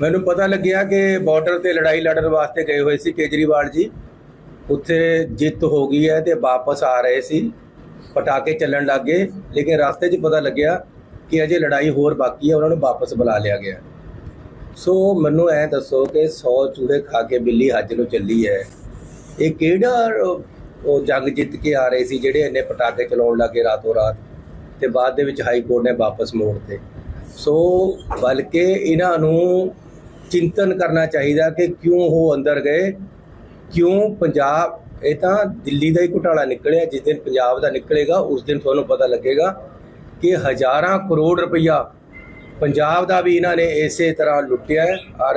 ਮੈਨੂੰ ਪਤਾ ਲੱਗਿਆ ਕਿ ਬਾਰਡਰ ਤੇ ਲੜਾਈ ਲੜਨ ਵਾਸਤੇ ਗਏ ਹੋਏ ਸੀ ਕੇਜਰੀਵਾਲ ਜੀ। ਉੱਥੇ ਜਿੱਤ ਹੋ ਗਈ ਹੈ ਤੇ ਵਾਪਸ ਆ ਰਹੇ ਸੀ। ਪਟਾਕੇ ਚੱਲਣ ਲੱਗੇ ਲੇਕਿਨ ਰਸਤੇ 'ਚ ਪਤਾ ਲੱਗਿਆ ਕਿ ਅਜੇ ਲੜਾਈ ਹੋਰ ਬਾਕੀ ਹੈ, ਉਹਨਾਂ ਨੂੰ ਵਾਪਸ ਬੁਲਾ ਲਿਆ ਗਿਆ। ਸੋ ਮੈਨੂੰ ਐ ਦੱਸੋ ਕਿ 100 ਚੂਹੇ ਖਾ ਕੇ ਬਿੱਲੀ ਹੱਜ ਨੂੰ ਚੱਲੀ ਹੈ। ਇਹ ਕਿਹੜਾ ਉਹ- ਜੰਗ ਜਿੱਤ ਕੇ ਆ ਰਹੇ ਸੀ ਜਿਹੜੇ ਇੰਨੇ ਪਟਾਕੇ ਚਲਾਉਣ ਲੱਗੇ ਰਾਤੋਂ ਰਾਤ ਤੇ ਬਾਅਦ ਦੇ ਵਿੱਚ ਹਾਈ ਕੋਰਟ ਨੇ ਵਾਪਸ ਮੋੜ 'ਤੇ ਸੋ ਬਲਕਿ ਇਹਨਾਂ ਨੂੰ ਚਿੰਤਨ ਕਰਨਾ ਚਾਹੀਦਾ ਕਿ ਕਿਉਂ ਉਹ ਅੰਦਰ ਗਏ? ਕਿਉਂ ਪੰਜਾਬ ਇਹ ਤਾਂ ਦਿੱਲੀ ਦਾ ਹੀ ਘੁਟਾਲਾ ਨਿਕਲਿਆ ਜਿਸ ਦਿਨ ਪੰਜਾਬ ਦਾ ਨਿਕਲੇਗਾ ਉਸ ਦਿਨ ਤੁਹਾਨੂੰ ਪਤਾ ਲੱਗੇਗਾ ਕਿ ਹਜ਼ਾਰਾਂ ਕਰੋੜ ਰੁਪਈਆ ਪੰਜਾਬ ਦਾ ਵੀ ਇਹਨਾਂ ਨੇ ਇਸੇ ਤਰ੍ਹਾਂ ਲੁੱਟਿਆ ਹੈ ਔਰ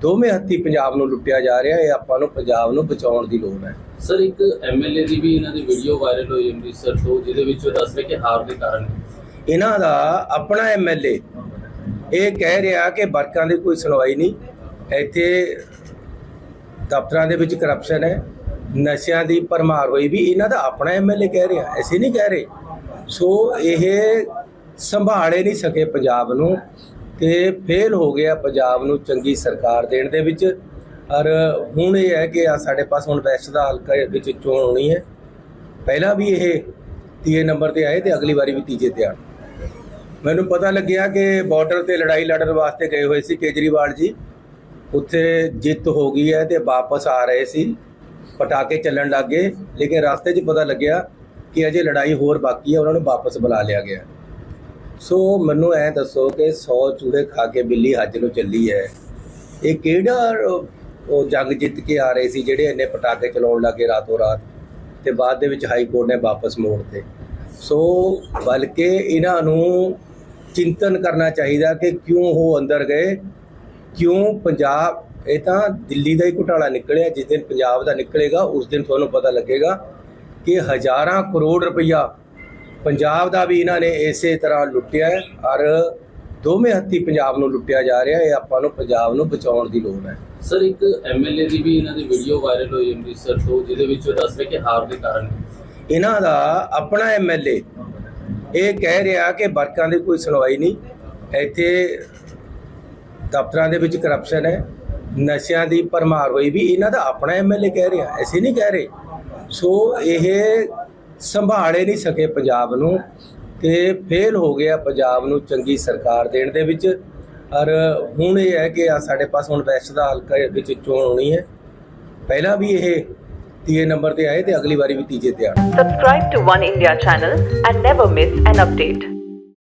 ਦੋਵੇਂ ਹੱਥੀ ਪੰਜਾਬ ਨੂੰ ਲੁੱਟਿਆ ਜਾ ਰਿਹਾ ਹੈ ਇਹ ਆਪਾਂ ਨੂੰ ਪੰਜਾਬ ਨੂੰ ਬਚਾਉਣ ਦੀ ਲੋੜ ਹੈ। ਸਰ ਇੱਕ ਐਮਐਲਏ ਦੀ ਵੀ ਇਹਨਾਂ ਦੀ ਵੀਡੀਓ ਵਾਇਰਲ ਹੋਈ ਅੰਮ੍ਰਿਤਸਰ ਤੋਂ ਜਿਹਦੇ ਵਿੱਚ ਉਹ ਦੱਸ ਰਹੇ ਕਿ ਹਾਰ ਦੇ ਕਾਰਨ। ਇਹਨਾਂ ਦਾ ਆਪਣਾ ਐਮਐਲਏ ਇਹ ਕਹਿ ਰਿਹਾ ਕਿ ਵਰਕਾਂ ਦੀ ਕੋਈ ਸੁਣਵਾਈ ਨਹੀਂ। ਇੱਥੇ ਦਫ਼ਤਰਾਂ ਦੇ ਵਿੱਚ ਕਰਪਸ਼ਨ ਹੈ, ਨਸ਼ਿਆਂ ਦੀ ਭਰਮਾਰ ਹੋਈ ਵੀ ਇਹਨਾਂ ਦਾ ਆਪਣਾ ਐਮਐਲਏ ਕਹਿ ਰਿਹਾ, ਅਸੀਂ ਨਹੀਂ ਕਹਿ ਰਹੇ। ਸੋ ਇਹ ਸੰਭਾਲੇ ਨਹੀਂ ਸਕੇ ਪੰਜਾਬ ਨੂੰ ਤੇ ਫੇਲ ਹੋ ਗਿਆ ਪੰਜਾਬ ਨੂੰ ਚੰਗੀ ਸਰਕਾਰ ਦੇਣ ਦੇ ਵਿੱਚ। ਔਰ ਹੁਣ ਇਹ ਹੈ ਕਿ ਆ ਸਾਡੇ ਪਾਸ ਹੁਣ ਵੈਸਟ ਦਾ ਹਲਕਾ ਵਿੱਚ ਚੋਣ ਹੋਣੀ ਹੈ। ਪਹਿਲਾਂ ਵੀ ਇਹ ਤੀਏ ਨੰਬਰ ਤੇ ਆਏ ਤੇ ਅਗਲੀ ਵਾਰੀ ਵੀ ਤੀਜੇ ਤੇ ਆਣ ਮੈਨੂੰ ਪਤਾ ਲੱਗਿਆ ਕਿ ਬਾਰਡਰ ਤੇ ਲੜਾਈ ਲੜਨ ਵਾਸਤੇ ਗਏ ਹੋਏ ਸੀ ਕੇਜਰੀਵਾਲ ਜੀ। ਉੱਥੇ ਜਿੱਤ ਹੋ ਗਈ ਹੈ ਤੇ ਵਾਪਸ ਆ ਰਹੇ ਸੀ। ਪਟਾਕੇ ਚੱਲਣ ਲੱਗੇ ਲੇਕਿਨ ਰਸਤੇ 'ਚ ਪਤਾ ਲੱਗਿਆ ਕਿ ਅਜੇ ਲੜਾਈ ਹੋਰ ਬਾਕੀ ਹੈ, ਉਹਨਾਂ ਨੂੰ ਵਾਪਸ ਬੁਲਾ ਲਿਆ ਗਿਆ। ਸੋ ਮੈਨੂੰ ਐ ਦੱਸੋ ਕਿ 100 ਚੂੜੇ ਖਾ ਕੇ ਬਿੱਲੀ ਹੱਜ ਨੂੰ ਚੱਲੀ ਹੈ। ਇਹ ਕਿਹੜਾ ਉਹ- ਉਹ ਜੰਗ ਜਿੱਤ ਕੇ ਆ ਰਹੇ ਸੀ ਜਿਹੜੇ ਇੰਨੇ ਪਟਾਕੇ ਚਲਾਉਣ ਲੱਗੇ ਰਾਤੋਂ ਰਾਤ ਤੇ ਬਾਅਦ ਦੇ ਵਿੱਚ ਹਾਈ ਕੋਰਟ ਨੇ ਵਾਪਸ ਮੋੜਤੇ ਸੋ ਬਲਕਿ ਇਹਨਾਂ ਨੂੰ ਚਿੰਤਨ ਕਰਨਾ ਚਾਹੀਦਾ ਕਿ ਕਿਉਂ ਉਹ ਅੰਦਰ ਗਏ? ਕਿਉਂ ਪੰਜਾਬ ਇਹ ਤਾਂ ਦਿੱਲੀ ਦਾ ਹੀ ਘੁਟਾਲਾ ਨਿਕਲਿਆ ਜਿਸ ਦਿਨ ਪੰਜਾਬ ਦਾ ਨਿਕਲੇਗਾ ਉਸ ਦਿਨ ਤੁਹਾਨੂੰ ਪਤਾ ਲੱਗੇਗਾ ਕਿ ਹਜ਼ਾਰਾਂ ਕਰੋੜ ਰੁਪਈਆ ਪੰਜਾਬ ਦਾ ਵੀ ਇਹਨਾਂ ਨੇ ਇਸੇ ਤਰ੍ਹਾਂ ਲੁੱਟਿਆ ਹੈ ਔਰ ਦੋਵੇਂ ਹੱਥੀ ਪੰਜਾਬ ਨੂੰ ਲੁੱਟਿਆ ਜਾ ਰਿਹਾ ਹੈ ਇਹ ਆਪਾਂ ਨੂੰ ਪੰਜਾਬ ਨੂੰ ਬਚਾਉਣ ਦੀ ਲੋੜ ਹੈ। ਸਰ ਇੱਕ ਐਮਐਲਏ ਦੀ ਵੀ ਇਹਨਾਂ ਦੀ ਵੀਡੀਓ ਵਾਇਰਲ ਹੋਈ ਅੰਮ੍ਰਿਤਸਰ ਤੋਂ ਜਿਹਦੇ ਵਿੱਚ ਉਹ ਦੱਸ ਰਹੇ ਕਿ ਹਾਰ ਦੇ ਕਾਰਨ। ਇਹਨਾਂ ਦਾ ਆਪਣਾ ਐਮਐਲਏ ਇਹ ਕਹਿ ਰਿਹਾ ਕਿ ਵਰਕਾਂ ਦੀ ਕੋਈ ਸੁਣਵਾਈ ਨਹੀਂ। ਇੱਥੇ ਦਫ਼ਤਰਾਂ ਦੇ ਵਿੱਚ ਕਰਪਸ਼ਨ ਹੈ। ਨਸ਼ਿਆਂ ਦੀ ਭਰਮਾਰ ਹੋਈ ਵੀ ਇਹਨਾਂ ਦਾ ਆਪਣਾ ਐਮਐਲਏ ਕਹਿ ਰਿਹਾ ਐਸੇ ਨਹੀਂ ਕਹਿ ਰਹੇ। ਸੋ ਇਹ ਸੰਭਾਲੇ ਨਹੀਂ ਸਕੇ ਪੰਜਾਬ ਨੂੰ ਤੇ ਫੇਲ ਹੋ ਗਿਆ ਪੰਜਾਬ ਨੂੰ ਚੰਗੀ ਸਰਕਾਰ ਦੇਣ ਦੇ ਵਿੱਚ। ਔਰ ਹੁਣ ਇਹ ਹੈ ਕਿ ਆ ਸਾਡੇ ਪਾਸ ਹੁਣ ਵੈਸਟ ਦਾ ਹਲਕਾ ਵਿੱਚ ਚੋਣ ਹੋਣੀ ਹੈ। ਪਹਿਲਾਂ ਵੀ ਇਹ ਤੀਏ ਨੰਬਰ ਤੇ ਆਏ ਤੇ ਅਗਲੀ ਵਾਰੀ ਵੀ ਤੀਜੇ ਤੇ ਆਣ subscribe to 1 India channel and never miss an update